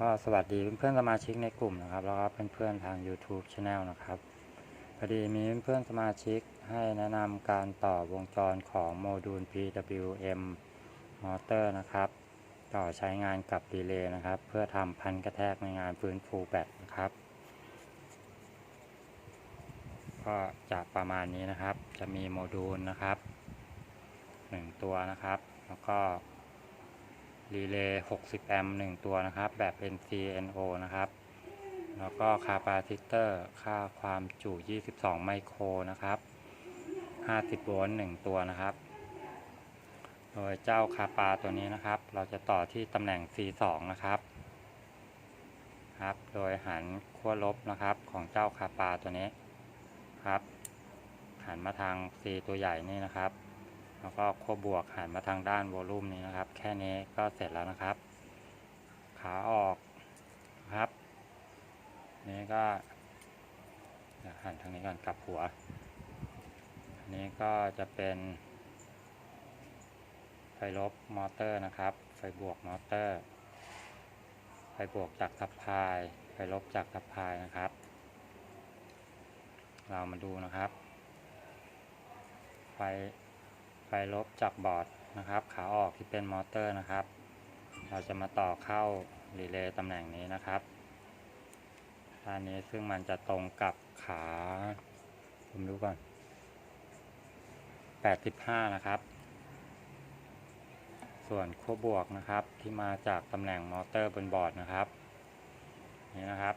ก็สวัสดีเพื่อนๆสมาชิกในกลุ่มนะครับ แล้วก็เพื่อนๆทาง YouTube Channel นะครับพอดีมีเพื่อนๆสมาชิกให้แนะนำการต่อวงจรของโมดูล PWM มอเตอร์นะครับ ต่อใช้งานกับรีเลย์นะครับ เพื่อทำพันกระแทกในงานฟื้นฟูแบตนะครับ ก็จะประมาณนี้นะครับ จะมีโมดูลนะครับหนึ่งตัวนะครับ แล้วก็ รีเลย์ 60 แอมป์1ตัวนะครับ แบบเป็น CNO นะครับ แล้วก็คาปาซิเตอร์ค่าความจุ 22 ไมโครนะครับ 50 โวลต์1ตัวนะครับ โดยเจ้าคาปาตัวนี้นะครับ เราจะต่อที่ตำแหน่ง C2 นะครับ ครับ โดยหันขั้วลบนะครับของเจ้าคาปาตัวนี้ครับ หันมาทาง C ตัวใหญ่นี่นะครับ แล้วก็ขั้วบวกหันมาทางด้านโวลูมนี้นะครับ แค่นี้ก็เสร็จแล้วนะครับ ขาออกครับ นี่ก็หันทางนี้ก่อนกลับหัว อันนี้ก็จะเป็นไฟลบมอเตอร์นะครับ ไฟบวกมอเตอร์ ไฟบวกจากสับพาย ไฟลบจากสับพายนะครับ เรามาดูนะครับ ไฟ ไฟลบจากบอร์ดนะครับ ขาออกที่เป็นมอเตอร์นะครับ เราจะมาต่อเข้ารีเลย์ตำแหน่งนี้นะครับด้านี้ซึ่งมันจะตรงกับขาผมดูก่อน 85 นะครับ ส่วนขั้วบวกนะครับที่มาจากตำแหน่งมอเตอร์บนบอร์ดนะครับนี่นะครับ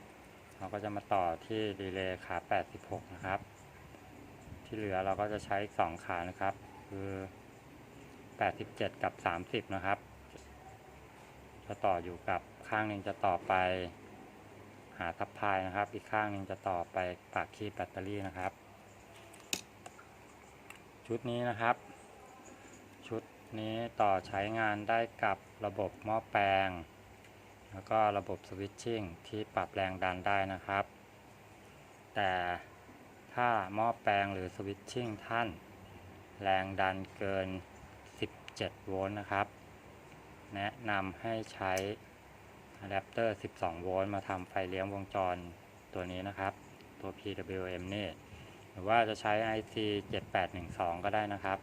เราก็จะมาต่อที่รีเลย์ขา 86 นะครับ ที่เหลือเราก็จะใช้อีกสองขานะครับ คือ 87 กับ 30 นะครับ จะต่ออยู่กับข้างหนึ่งจะต่อไปหาทับพายนะครับ อีกข้างหนึ่งจะต่อไปปากคีบแบตเตอรี่นะครับ ชุดนี้นะครับ ชุดนี้ต่อใช้งานได้กับระบบหม้อแปลง แล้วก็ระบบสวิตชิ่งที่ปรับแรงดันได้นะครับ แต่ถ้าหม้อแปลงหรือสวิตชิ่งท่าน แรงดันเกิน 17 โวลต์นะครับ แนะนำให้ใช้อะแดปเตอร์ 12 โวลต์มาทำไฟเลี้ยงวงจรตัวนี้นะครับ ตัว PWM นี่หรือว่าจะใช้ IC 7812 ก็ได้นะครับ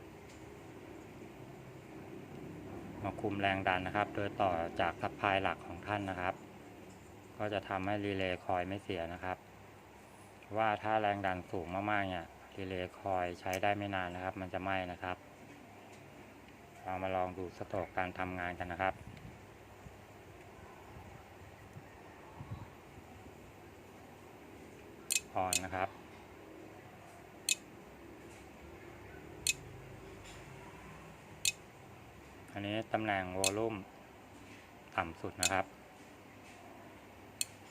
มาคุมแรงดันนะครับ โดยต่อจากซัพพลายหลักของท่านนะครับ ก็จะทำให้รีเลย์คอยไม่เสียนะครับ ว่าถ้าแรงดันสูงมากๆเนี่ย รีเลย์คอยใช้ได้ไม่นานนะครับ มันจะไหม้นะครับ เรามาลองดูสโตกการทำงานกันนะครับออนนะครับอันนี้ตำแหน่งโวลูมต่ำสุดนะครับ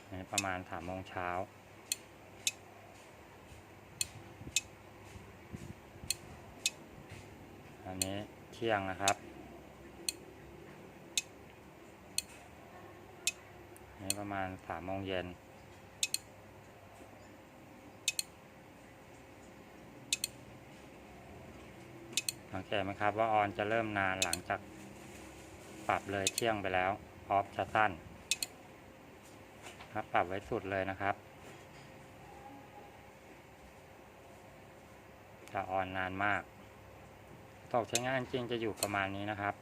อันนี้ประมาณสามโมงเช้า อันนี้เที่ยงนะครับนนี้ประมาณสามโมงเย็นสังเกตไหมครับว่าออนจะเริ่มนานหลังจากปรับเลยเที่ยงไปแล้วออฟจะสั้นครับปรับไว้สุดเลยนะครับจะออนนานมาก ตกใช้งานจริงจะอยู่ประมาณนี้นะครับ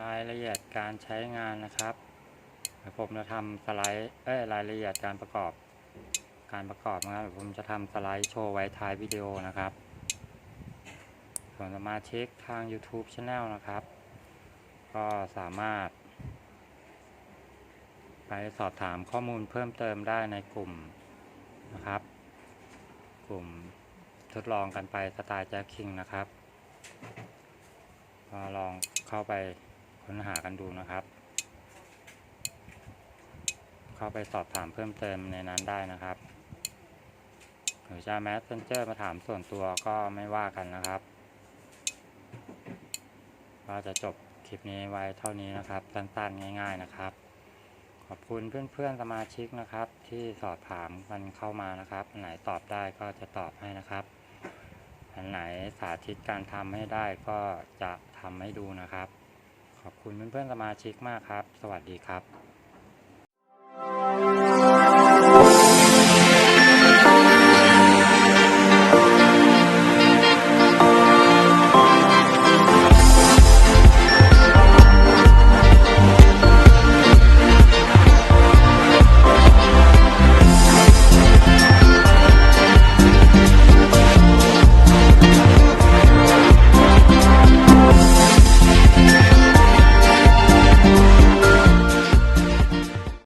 รายละเอียดการใช้งานนะครับผมจะทำสไลด์เอ้ยรายละเอียดการประกอบ การประกอบนะครับผมจะทำสไลด์โชว์ไว้ท้ายวิดีโอนะครับ ส่วนสมาชิกทาง YouTube Channel นะครับ ก็สามารถ ไปสอบถามข้อมูลเพิ่มเติมได้ในกลุ่มนะครับ กลุ่มทดลองกันไปสไตล์แจ็คคิงนะครับก็ลองเข้าไปค้นหากันดูนะครับ เข้าไปสอบถามเพิ่มเติมในนั้นได้นะครับ หรือจะแมสเซนเจอร์มาถามส่วนตัวก็ไม่ว่ากันนะครับ ก็จะจบคลิปนี้ไว้เท่านี้นะครับ สั้นๆง่าย ๆนะครับ ขอบคุณเพื่อนๆสมาชิกนะครับ ที่สอบถามกันเข้ามานะครับอันไหนตอบได้ก็จะตอบให้นะครับอันไหนสาธิตการทำให้ได้ก็จะทำให้ดูนะครับ ขอบคุณเพื่อนๆสมาชิกมากครับ สวัสดีครับ